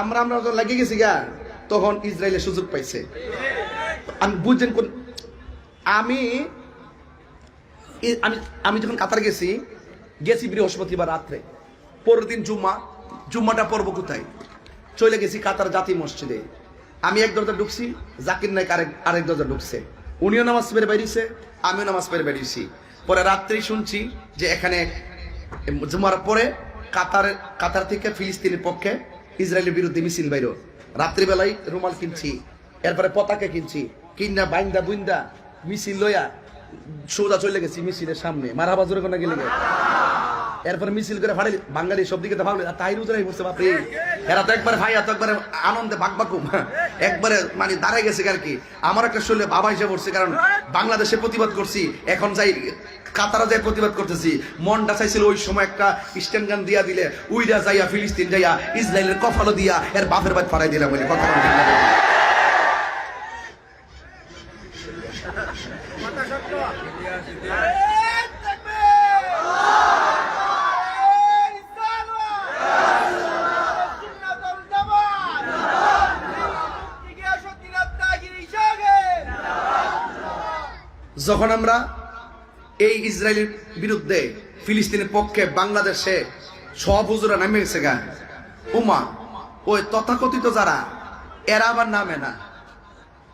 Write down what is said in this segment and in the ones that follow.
আমরা লেগে গেছি গা, তখন ইসরায়েলের সুযোগ পাইছে। আমি বুঝছেন কোন আমি আমি আমি যখন কাতার গেছি গেছি বৃহস্পতিবার রাত্রে। পরের দিন জুম্মা। জুম্মাটা পর্ব কোথায়? চলে গেছি কাতার জাতি মসজিদে। আমি এক দরজা ঢুকছি, জাকির নাইক আরেক আরেক দরজা ঢুকছে। উনিও নামাজ পেরে বেরিয়েছে আমিও নামাজ পেরে বেরিয়েছি পরে রাত্রেই শুনছি যে এখানে জুমার পরে কাতার কাতার থেকে ফিলিস্তিনের পক্ষে ইসরায়েলের বিরুদ্ধে মিছিল বাইর। রাত্রিবেলায় রুমাল কিনছি, এরপরে পতাকা কিনছি, কিনা বাইন্দা বুইন্দা মিছিল লইয়া সোজা চলে গেছি মিছিলের সামনে। মারা বাজরে কোনা গেলে এরপরে মিছিল করে ফাড়াই বাঙালি সব দিকে তো ভাবলে তাই বাপরে। এরা তো একবারে ভাই এত একবারে আনন্দে বাকবাকুম একবারে মানে দাঁড়াই গেছে আর কি। আমার একটা শরীরে বাবা হিসেবে পড়ছে, কারণ বাংলাদেশে প্রতিবাদ করছি, এখন যাই কাতারা যাই প্রতিবাদ করতেছি। মনটা চাইছিল ওই সময় একটা স্ট্যান্ড গান দিয়া দিলে, উইরা যাইয়া, ফিলিস্তিন যাইয়া, ইসরায়েলের কফালো দিয়া এর বাপের বাদ ফাড়াই দিলাম বলে কথা যখন আমরা এই ইসরায়েলের বিরুদ্ধে ফিলিস্তিনের পক্ষে বাংলাদেশে সব হুজুরা নামে গেছে গা। উমা, ওই তথাকথিত যারা, এরা আবার নামে না।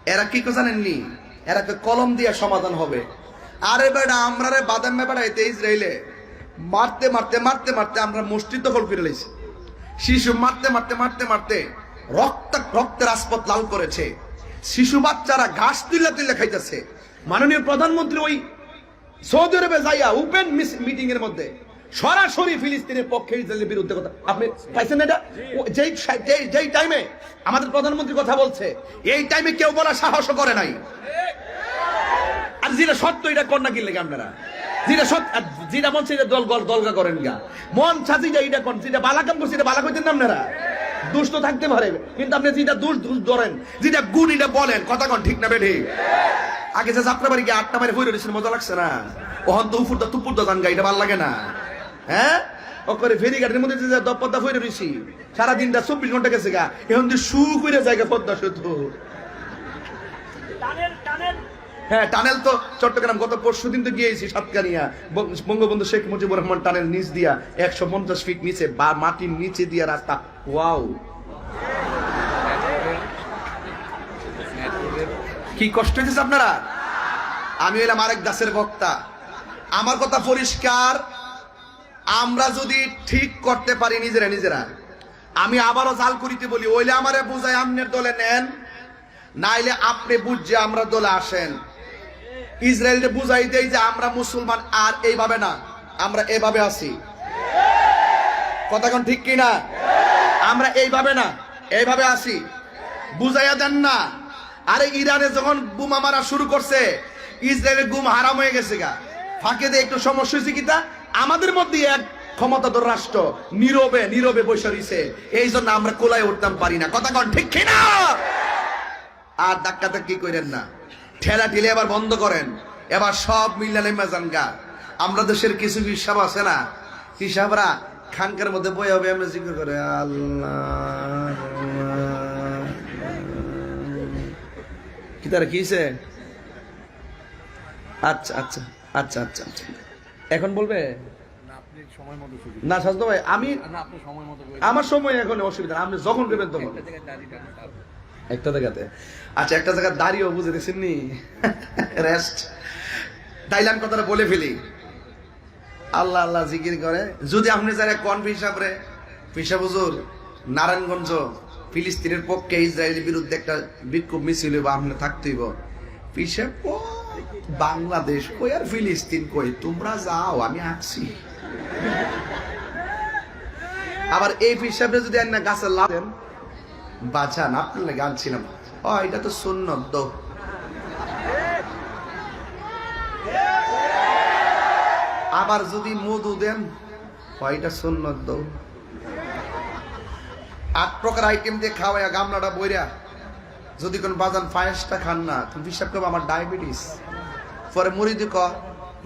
এরা কি জানেননি? এরা তো কলম দিয়ে সমাধান হবে। আরে বেটা, আমরা রে বাদাম বেড়া এতে ইসরায়েলে মারতে মারতে মারতে মারতে আমরা মসজিদ দখল করে লইছি। শিশু মারতে মারতে মারতে মারতে রক্ত রক্তের আসপত লাল করেছে। শিশু বাচ্চারা ঘাস তুলে তুলে খাইতেছে। মাননীয় প্রধানমন্ত্রী ওই সৌদি আরবে যাইয়া ওপেন মিটিং এর মধ্যে সরাসরি ফিলিস্তিনের পক্ষে ইসরায়েলের বিরুদ্ধে কথা আপনি পাইছেন এটা? যেই যেই টাইমে আমাদের প্রধানমন্ত্রী কথা বলছে, এই টাইমে কেউ বলা সাহস করে নাই। আর যেটা সত্য, এটা কন্যা কিনলে আপনারা? যেটা আর যেটা মন সেটা দল দলগা করেন গা। মন ছাতি যা এটা কোন যেটা বালা কাম করছে, এটা বালা কইতেন না আপনারা? দুষ্ট থাকতে পারে। কিন্তু আপনি যেটা দুষ দুষ ধরেন, যেটা গুণ এটা বলেন, কথা কন ঠিক না বেঠি? আগে যে যাত্রা বাড়ি গিয়ে আটটা হয়ে রয়েছে মজা লাগছে না? ওহন তো উপর দা তুপুর দা গান গা, এটা ভালো লাগে না। হ্যাঁ? ও করে ফেরি ঘাটের মধ্যে যে দপদ্দা হয়ে রয়েছি সারা দিনটা চব্বিশ ঘণ্টা গেছে গা, এখন যে সু করে জায়গা পদ্মা সেতু। হ্যাঁ টানেল তো চট্টগ্রাম গত পরশু দিন তো গিয়েছি সাতকানিয়া। বঙ্গবন্ধু শেখ মুজিবুর রহমান টানেল নিচ দিয়া একশো পঞ্চাশ ফিট নিচে বা মাটির নিচে দিয়া রাস্তা। ওয়াও। কি কষ্ট হয়েছে আপনারা? আমি হইলাম আরেক দাসের বক্তা। আমার কথা পরিষ্কার। আমরা যদি ঠিক করতে পারি নিজেরা নিজেরা। আমি আবারও জাল করিতে বলি, ওইলে আমারে বুঝাই আমনের দলে নেন, নাইলে আপনি বুঝছে আমরা দলে আসেন। ইসরায়েলকে বুঝাই দেই যে আমরা মুসলমান আর এইভাবে না, আমরা এভাবে আছি। কথা কোন ঠিক কিনা? আমরা এইভাবে না, এইভাবে আছি। বুঝাইয়া দেন না। আরে ইরানে যখন বোমা মারা শুরু করছে, ইসরায়েলের গুম হারাম হয়ে গেছে গা। ফাঁকে দিয়ে একটু সমস্যা হয়েছে কিতা আমাদের মধ্যে এক ক্ষমতাধর রাষ্ট্র নীরবে নীরবে বসে রয়েছে এই জন্য আমরা কোলায় উঠতাম পারি না। কথা কন ঠিক কিনা? আর ধাক্কা ধাক্কি করেন না। ঠেলা ঠেলে এবার বন্ধ করেন। এবার সব মিল্লা নেমে যান গা। আমরা দেশের কিছু হিসাব আছে না? হিসাবরা খানকার মধ্যে বই হবে আমরা জিজ্ঞেস করে আল্লাহ কি তারা কি? আচ্ছা আচ্ছা আচ্ছা আচ্ছা আচ্ছা। এখন বলবে? না, সাজদা ভাই আমি আমার সময় এখন অসুবিধা আপনি যখন করবেন তখন। একটা জায়গাতে। আচ্ছা একটা জায়গায় দাঁড়িয়েও বুঝে দেখছেন নি রেস্ট তাইলাম কথাটা বলে ফেলি। আল্লাহ আল্লাহ জিকির করে। যদি আপনি যারা কন হিসাব রে পিসা নারায়ণগঞ্জ, ফিলিস্তিনের পক্ষে ইসরায়েলের বিরুদ্ধে একটা বিক্ষোভ মিছিল বা আপনি থাকতেইব পিসা বাংলাদেশ কই আর ফিলিস্তিন কই? তোমরা যাও, আমি আছি আবার এই হিসাবে যদি না গাছে লাভ বাঁচান, আপনার লাগে আনছিলাম। ও এটা তো সুন্নত দো আবার যদি মধু দেন এটা সুন্নত দো আট প্রকার আইটেম দিয়ে খাওয়াইয়া গামলাটা বইরা, যদি কোন বাজান পায়েসটা খান না তুমি হিসাব করব আমার ডায়াবেটিস পরে মুড়ি দি ক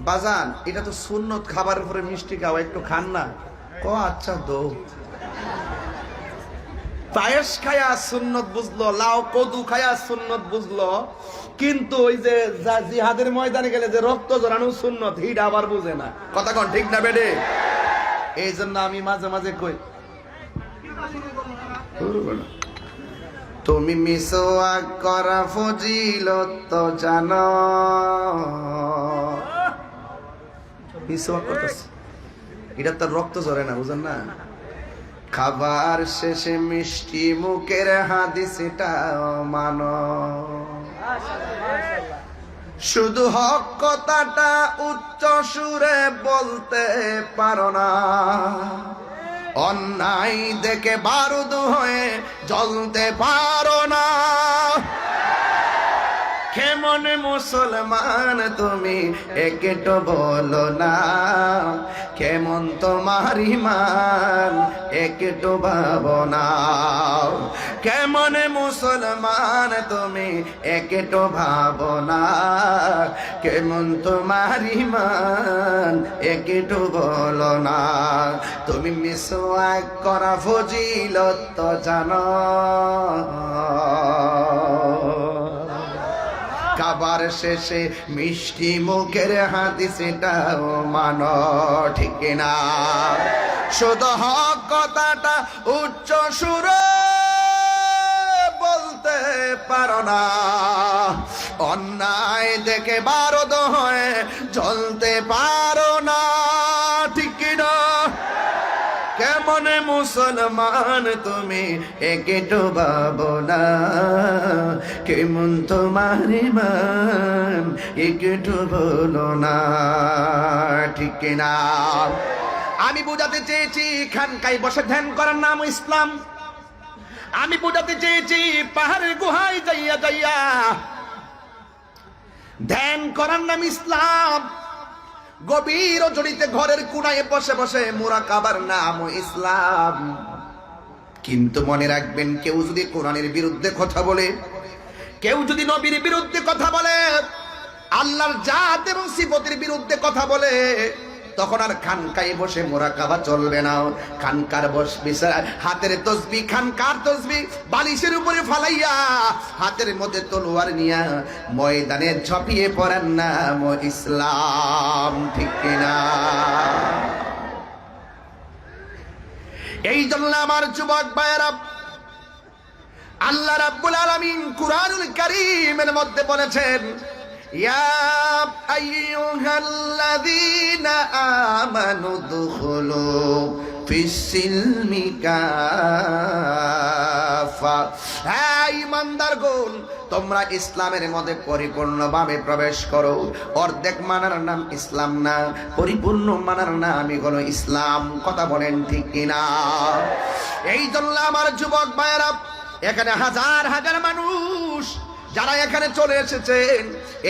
বাজান, এটা তো সুন্নত খাবারের পরে মিষ্টি খাওয়া, একটু খান না। ক আচ্ছা দো। পায়েস খায়া সুন্নত বুঝলো, লাউ কদু খায়া সুন্নত বুঝলো, কিন্তু ওই যে জিহাদের ময়দানে গেলে যে রক্ত জড়ানো সুন্নত, হিট আবার বুঝে না। কথা কন, ঠিক না বেডে? এই জন্য আমি মাঝে মাঝে কই, তুমি মিসওয়াক করা ফজিলত জানো। মিসওয়াক করতেছে। এটা তার রক্ত ঝরে না, বুঝেন না? খাবার শেষে মিষ্টি মুখের হাদি সেটা মান। শুধু হক কথাটা উচ্চ সুরে বলতে পারো না। অন্যায় দেখে বারুদ হয়ে জ্বলতে পারো না। কেমন মুসলমান, তুমি একটু বলো না। কেমন তোমার ইমান, একটু ভাবনা কেমন মুসলমান, তুমি একটু ভাবনা কেমন তোমার ইমান, একটু বলো না। তুমি মিসওয়াক করা ফজিলত জানো। খাবার শেষে মিষ্টি মুখের হাতি সেটাও মান ঠিক না। শুধু হক কথাটা উচ্চ সুর বলতে পারো না। অন্যায় দেখে বারদ হয়ে চলতে পারো মুসলমান তুমি একটু বাবনা কেমন তোমার মান একটু না। ঠিক না আমি বুঝাতে চেয়েছি খানকাই বসে ধ্যান করার নাম ইসলাম। আমি বুঝাতে চেয়েছি পাহাড়ের গুহায় যাইয়া যাইয়া ধ্যান করার নাম ইসলাম। গভীর জড়িতে ঘরের কুনায় বসে বসে মোরা কাবার নাম ইসলাম। কিন্তু মনে রাখবেন, কেউ যদি কোরআনের বিরুদ্ধে কথা বলে, কেউ যদি নবীর বিরুদ্ধে কথা বলে, আল্লাহর জাত এবং সিফতের বিরুদ্ধে কথা বলে তখন আর খানকায় বসে মোরা কাবা চলবে না। খানকার বস বিছানা, হাতের তসবি, খানকার তসবি বালিশের উপরে ফালাইয়া হাতের মধ্যে তলোয়ার নিয়া ময়দানে ঝাঁপিয়ে পড়েন নাম ইসলাম, ঠিক কিনা এই জন্য আমার যুবক ভাইয়েরা, আল্লাহ রাব্বুল আলামিন কুরআনুল কারীমের মধ্যে বলেছেন ইয়া আইয়ুহাল্লাযীনা আমানু দুখুলু ফিস-সিলমি কাফা হ্যাঁ ইমানদারগণ, তোমরা ইসলামের মধ্যে পরিপূর্ণভাবে প্রবেশ করো। অর্ধেক মানার নাম ইসলাম না, পরিপূর্ণ মানার নামই হলো ইসলাম। কথা বলেন ঠিক কিনা? এই জন্য আমার যুবক ভাইয়েরা, এখানে হাজার হাজার মানুষ যারা এখানে চলে এসেছেন,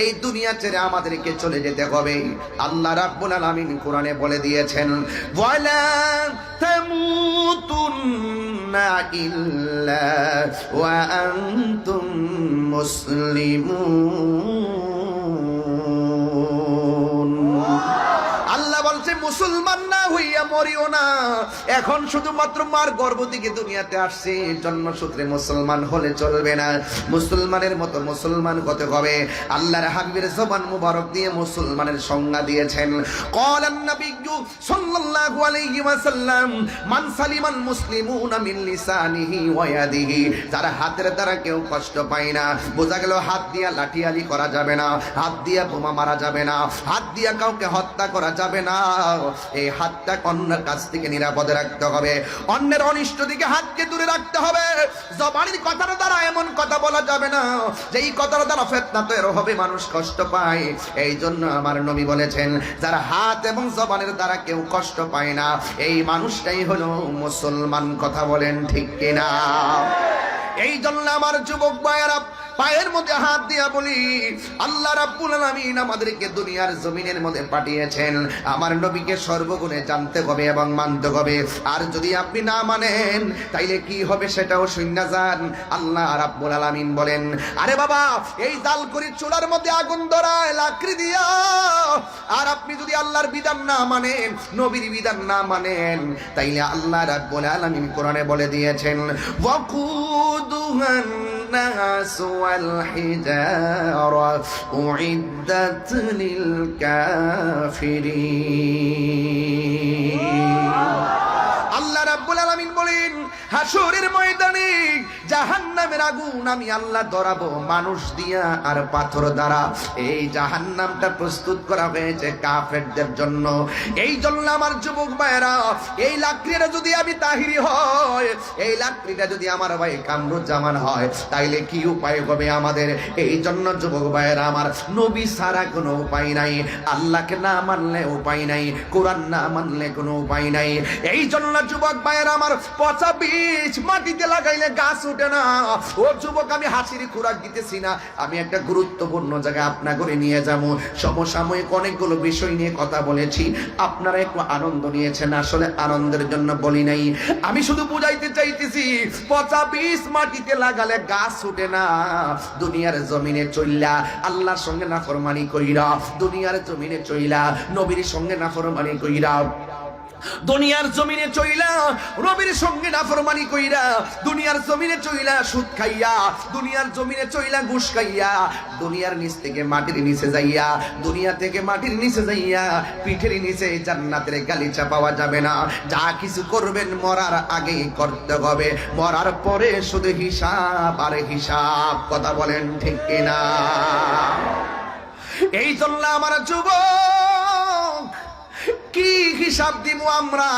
এই দুনিয়া ছেড়ে আমাদেরকে চলে যেতে হবে। আল্লাহ রাব্বুল আলামিন কোরআনে বলে দিয়েছেন, ওয়ালা তামুতুন্না ইল্লা ওয়া আনতুম মুসলিমুন। মুসলমান না হইয়া মরিও না। এখন শুধুমাত্র মার গর্ব দিকে দুনিয়াতে আসছে জন্মসূত্রে মুসলমান হলে চলবে না। মুসলমানের মতো মুসলমান কত হবে? আল্লাহর হাবিবের জবান মুবারক দিয়ে মুসলমানের সংজ্ঞা দিয়েছেন। কলান নবিজ্ঞ সাল্লাল্লাহু আলাইহি ওয়াসাল্লাম, মান সালিমান মুসলিমুনা মিন লিসানিহি ওয়া ইয়াদিহি। যারা হাতের দ্বারা কেউ কষ্ট পায় না। বোঝা গেল হাত দিয়া লাঠি আলি করা যাবে না, হাত দিয়া বোমা মারা যাবে না, হাত দিয়া কাউকে হত্যা করা যাবে না। এই হাতটা অন্যের কাছ থেকে নিরাপদে রাখতে হবে। অন্যের অনিষ্ট দিকে হাতকে দূরে রাখতে হবে। জবানির কথার দ্বারা এমন কথা বলা যাবে না, যে এই কথার দ্বারা ফেতনা তৈরি হবে, মানুষ কষ্ট পায়। এই জন্য আমার নবী বলেছেন, যারা হাত এবং জবানের দ্বারা কেউ কষ্ট পায় না, এই মানুষটাই হলো মুসলমান, কথা বলেন ঠিক কিনা? এই জন্য আমার যুবক ভাইয়েরা পায়ের মধ্যে হাত দিয়া বলি, আল্লাহ রাব্বুল আলামিন আমাদেরকে দুনিয়ার জমিনের মধ্যে পাঠিয়েছেন। আমার নবীকে সর্বগুণে জানতে হবে এবং মানতে হবে। আর যদি আপনি না মানেন, তাইলে কি হবে সেটাও শূন্য যান। আল্লাহ রাব্বুল আলামিন বলেন, আরে বাবা, এই জাল করি চুলার মধ্যে আগুন ধরায় লাকড়ি দিয়া। আর আপনি যদি আল্লাহর বিধান না মানেন, নবীর বিধান না মানেন, তাইলে আল্লাহ রাব্বুল আলামিন কোরআনে বলে দিয়েছেন ওয়াকুদুহান الناس والحجارة أعدت للكافرين আল্লাহ রাব্বুল আলামিন বলেন হাসরের ময়দানে আগুন আমি আল্লাহ ধরাবো, মানুষ দিয়া আর পাথর দ্বারা। এই প্রস্তুত করা হয়েছে কাফেরদের জন্য। এই জন্য আমার যুবক ভাইয়েরা, এই লাকড়িটা যদি আমি তাহিরি হয়, এই লাকড়িটা যদি আমার ভাই কামরুজ্জামান হয়, তাইলে কি উপায় হবে আমাদের? এই জন্য যুবক ভাইয়েরা, আমার নবী সারা কোনো উপায় নাই, আল্লাহকে না মানলে উপায় নাই, কোরআন না মানলে কোনো উপায় নাই। এই জন্য যুবক ভাইয়েরা, আমার পচা বীজ মাটিতে লাগাইলে গাছ ওঠে না। ও যুবক, আমি হাসির খোরাক দিতেছি না। আমি একটা গুরুত্বপূর্ণ জায়গায় আপনা করে নিয়ে যাব। সমসাময়িক অনেকগুলো বিষয় নিয়ে কথা বলেছি। আপনারা একটু আনন্দ নিয়েছেন, আসলে আনন্দের জন্য বলি নাই। আমি শুধু বুঝাইতে চাইতেছি, পচা বীজ মাটিতে লাগালে গাছ ওঠে না। দুনিয়ার জমিনে চইলা আল্লাহর সঙ্গে নাফরমানি কইরা, দুনিয়ার জমিনে চইলা নবীর সঙ্গে নাফরমানি কইরা দুনিয়ার জমিনে চইলা, রবির সঙ্গে নাফরমানি কইরা, দুনিয়ার জমিনে চইলা সুদ খাইয়া, দুনিয়ার জমিনে চইলা ঘুষ খাইয়া, দুনিয়ার নিচ থেকে মাটির নিচে যাইয়া, দুনিয়া থেকে মাটির নিচে যাইয়া, পিঠের নিচে জান্নাতের গালিচা পাওয়া যাবে না। যা কিছু করবেন মরার আগেই করতে হবে। মরার পরে শুধু হিসাব আর হিসাব, কথা বলেন ঠিক কিনা? এই জন্য আমার যুবক কি হিসাব দিব আমরা?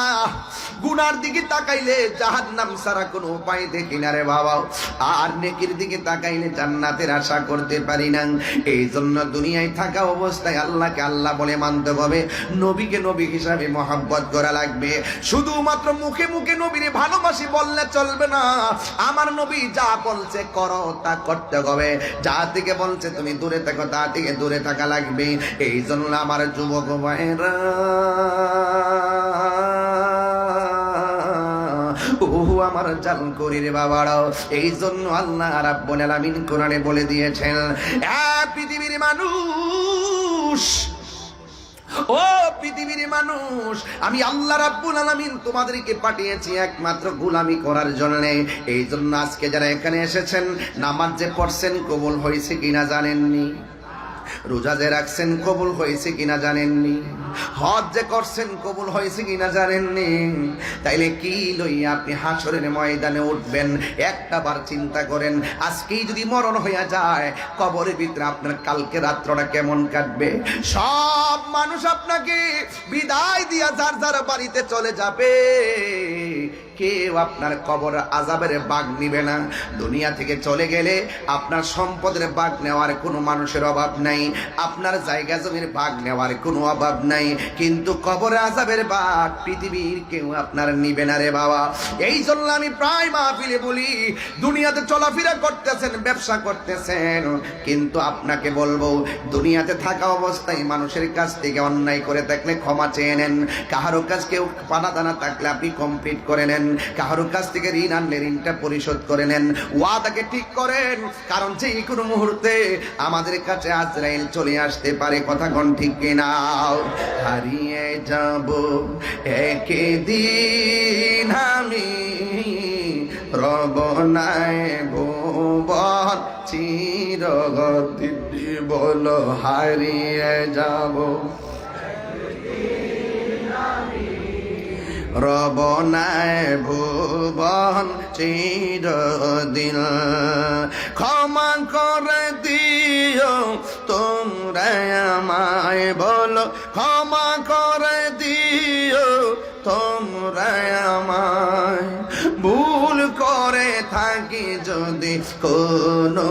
গুনার দিকে তাকাইলে জাহান্নাম সারা কোনো উপায় দেখি না রে বাবা। আর নেকির দিকে তাকাইলে জান্নাতের আশা করতে পারি না। এই জন্য দুনিয়ায় থাকা অবস্থায় আল্লাহকে আল্লাহ বলে মানতে হবে। নবীকে নবী হিসাবে মহাব্বত করা লাগবে। শুধুমাত্র মুখে মুখে নবীর ভালোবাসি বললে চলবে না। আমার নবী যা বলছে করো, তা করতে হবে। যা থেকে বলছে তুমি দূরে থাকো, তা থেকে দূরে থাকা লাগবে। এই জন্য আমার যুবক ভাইরা আমার জাল করি রে এই জন্য আল্লাহ রাব্বুল আলামিন কোরআনে বলে দিয়েছেন পৃথিবীর মানুষ, ও পৃথিবীর মানুষ, আমি আল্লাহ রাব্বুল আলামিন তোমাদেরকে পাঠিয়েছি একমাত্র গোলামি করার জন্য। এই জন্য আজকে যারা এখানে এসেছেন, নামাজ যে পড়ছেন কবুল হয়েছে কিনা জানেননি? রোজা যে রাখছেন কবুল হয়েছে কিনা জানেননি? হজ যে করছেন কবুল হয়েছে কিনা জানেননি? তাইলে কি লইয়া আপনি হাসরের ময়দানে উঠবেন? একটা বার চিন্তা করেন, আজকেই যদি মরণ হইয়া যায়, কবরের ভিতরে আপনার কালকে রাত্রটা কেমন কাটবে? সব মানুষ আপনাকে বিদায় দিয়া যার যার বাড়িতে চলে যাবে। কেউ আপনার কবর আজাবের বাঘ নিবে না। দুনিয়া থেকে চলে গেলে আপনার সম্পদের বাঘ নেওয়ার কোনো মানুষের অভাব নাই। আপনার জায়গা জমির বাঘ নেওয়ার কোনো অভাব নাই। কিন্তু কবর আজাবের বাঘ পৃথিবীর কেউ আপনার নিবে না রে বাবা। এই জন্য আমি প্রায় মাহফিলে বলি, দুনিয়াতে চলাফেরা করতেছেন, ব্যবসা করতেছেন। কিন্তু আপনাকে বলব, দুনিয়াতে থাকা অবস্থায় মানুষের কাছ থেকে অন্যায় করে থাকলে ক্ষমা চেয়ে নেন। কাহারো কাছ কেউ পানা দানা থাকলে আপনি কমপ্লিট করে নেন। কাহারো কাছ থেকে ঋণ আনলে ঋণটা পরিশোধ করে নেন। ওয়াদাকে ঠিক করেন, কারণ যে কোনো মুহূর্তে আমাদের কাছে আজরাইল চলে আসতে পারে, কথা কোন ঠিক কিনা? হারিয়ে যাব, একে দিন আমি রবনায় ভুবন, চিরগতি বল হারিয়ে যাব। রবনায় ভুবন চিরদিন। ক্ষমা করে দিও, তোমরা আমায় বলো। ক্ষমা করে দিও, তোমরা আমায়। ভুল করে থাকি যদি কোনো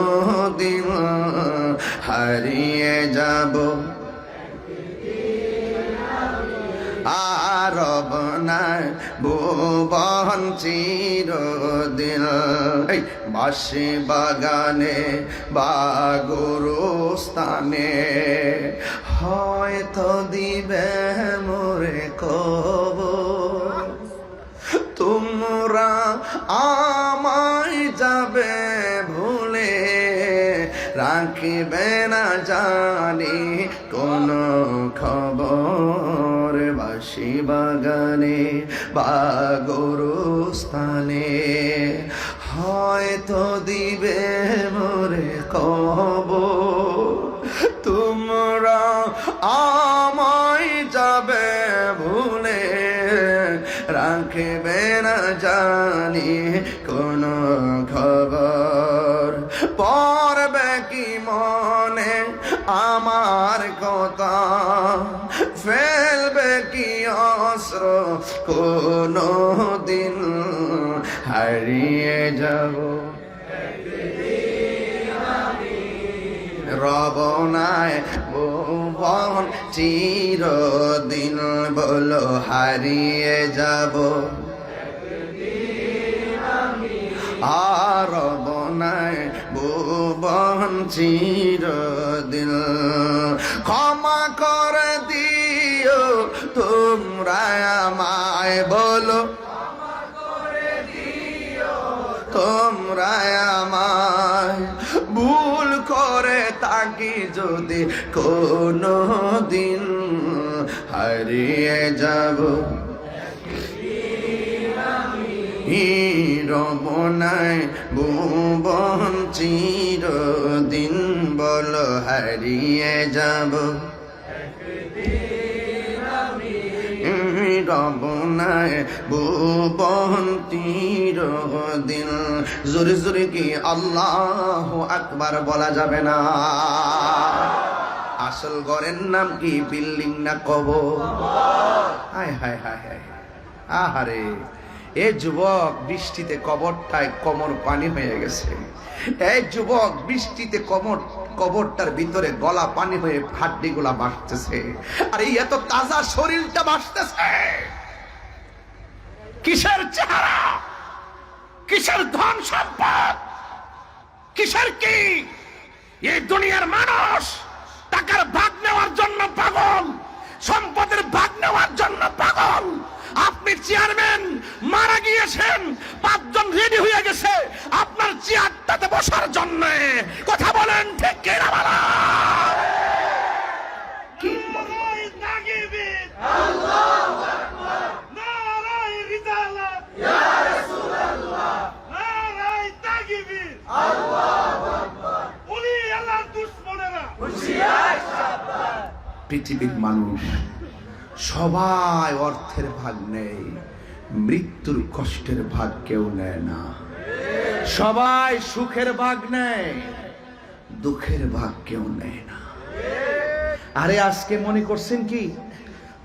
দিন হারিয়ে যাব আর নাই, ভুবন চিরদিন। এই বাসি বাগানে বা গুরুস্থানে হয়তো দিবে মোরে কব তোমরা আমায় যাবে ভুলে, রাখিবে না জানি কোন খবর। বাসি বাগানে বা গরুস্থানে হয়তো দিবে মোরে কব কোনো দিন হারিয়ে যাব। রবনায় ভুবন চিরদিন বলো হারিয়ে যাব। আর বনায় ভুবন চিরদিন ক্ষমা করে দিও তোমরা আমায় বলো। তোমরা আমায় ভুল করে তাকি যদি কোনো দিন হারিয়ে যাব। রবনায় ভুবন চিরদিন বল হারিয়ে যাব। রবনায় ভুবন তীর দিন জোরে জোরে কি আল্লাহ আকবার বলা যাবে না? আসল ঘরের নাম কি বিল্ডিং না কব হায় হায় হায় হায়। আহারে। এ যুবক, বৃষ্টিতে কবরটায় কমর পানি হয়ে গেছে। এই যুবক, বৃষ্টিতে কমর, কবরটার ভিতরে গলা পানি হয়ে হাড্ডি গুলা বাসতেছে আর এই এত তাজা শরীরটা বাসতেছে কিসের চেহারা? কিসের ধন সম্পদ? কিসের কি? এই দুনিয়ার মানুষ টাকার ভাগ নেওয়ার জন্য পাগল, সম্পদের ভাগ নেওয়ার জন্য পাগল। আপনি চেয়ারম্যান, মারা গিয়েছেন, পাঁচজন রেডি হয়ে গেছে। আপনার চেয়ারটাতে বসার জন্য। কথা বলেন, ঠিক পৃথিবীর মানুষ সবাই অর্থের ভাগ নেই, মৃত্যুর কষ্টের ভাগ কেউ নেয় না। সবাই সুখের ভাগ নেয়, দুঃখের ভাগ কেউ নেয় না। আরে, আজকে মনে করছেন কি?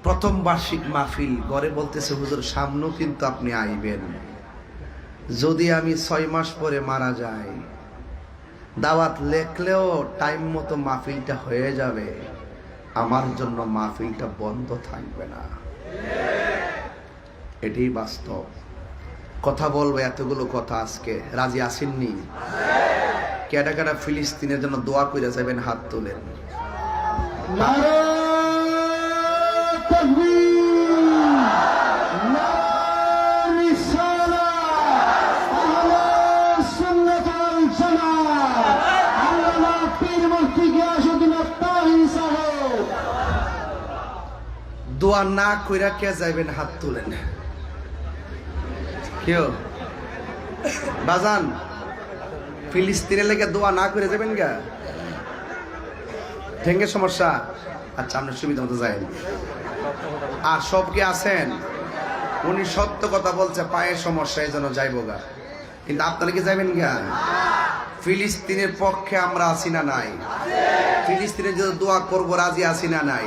প্রথম বার্ষিক মাহফিল ঘরে বলতেছে, হুজুর, সামনেও কিন্তু আপনি আইবেন। যদি আমি ছয় মাস পরে মারা যাই, দাওয়াত লেখলেও টাইম মতো মাহফিলটা হয়ে যাবে। আমার জন্য মাহফিলটা বন্ধ থাকবে না। এটাই বাস্তব। কথা বলব এতগুলো কথা আজকে। রাজি আসেননি কেডা কেডা ফিলিস্তিনের জন্য দোয়া করে যাবেন, হাত তোলেন। দোয়া না কইরা কে যাইবেন হাত তুলেন? কেউ বাজান, ফিলিস্তিনের লেগে দোয়া না করে যাবেন গা? ঠেঙ্গের সমস্যা? আচ্ছা আপনার সুবিধা মতো যাই। আর সব কি আছেন? উনি সত্য কথা বলছে, পায়ের সমস্যা, এই জন্য যাইব গা। কিন্তু আপনারা কি যাবেন গা? ফিলিস্তিনের পক্ষে আমরা আছি না নাই। ফিলিস্তিনের যে দোয়া করব, রাজি আছি না নাই।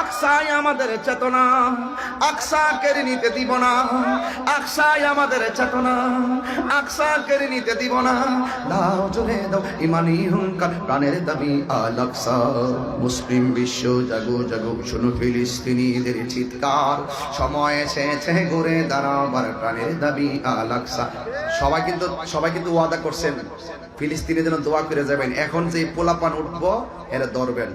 আকসাই আমাদের চেতনা আকসা কেড়ে নিতে দিব না। আকসাই আমাদের চেতনা আকসা কেড়ে নিতে দিব না। দাও জোরে দাও, ইমানি হুঙ্কার, প্রাণের দাবি আল মুসলিম বিশ্ব, জাগো জাগো, শুনো ফিলিস্তিনিদের চিৎকার। সময় এসেছে ঘুরে দাঁড়াবার, প্রাণের দাবি আল সবাই কিন্তু সবাই কিন্তু ওয়াদা করছেন ফিলিস্তিনের জন্য দোয়া করে যাবেন। এখন যে পোলাপান উঠবো, এরা ধরবেন।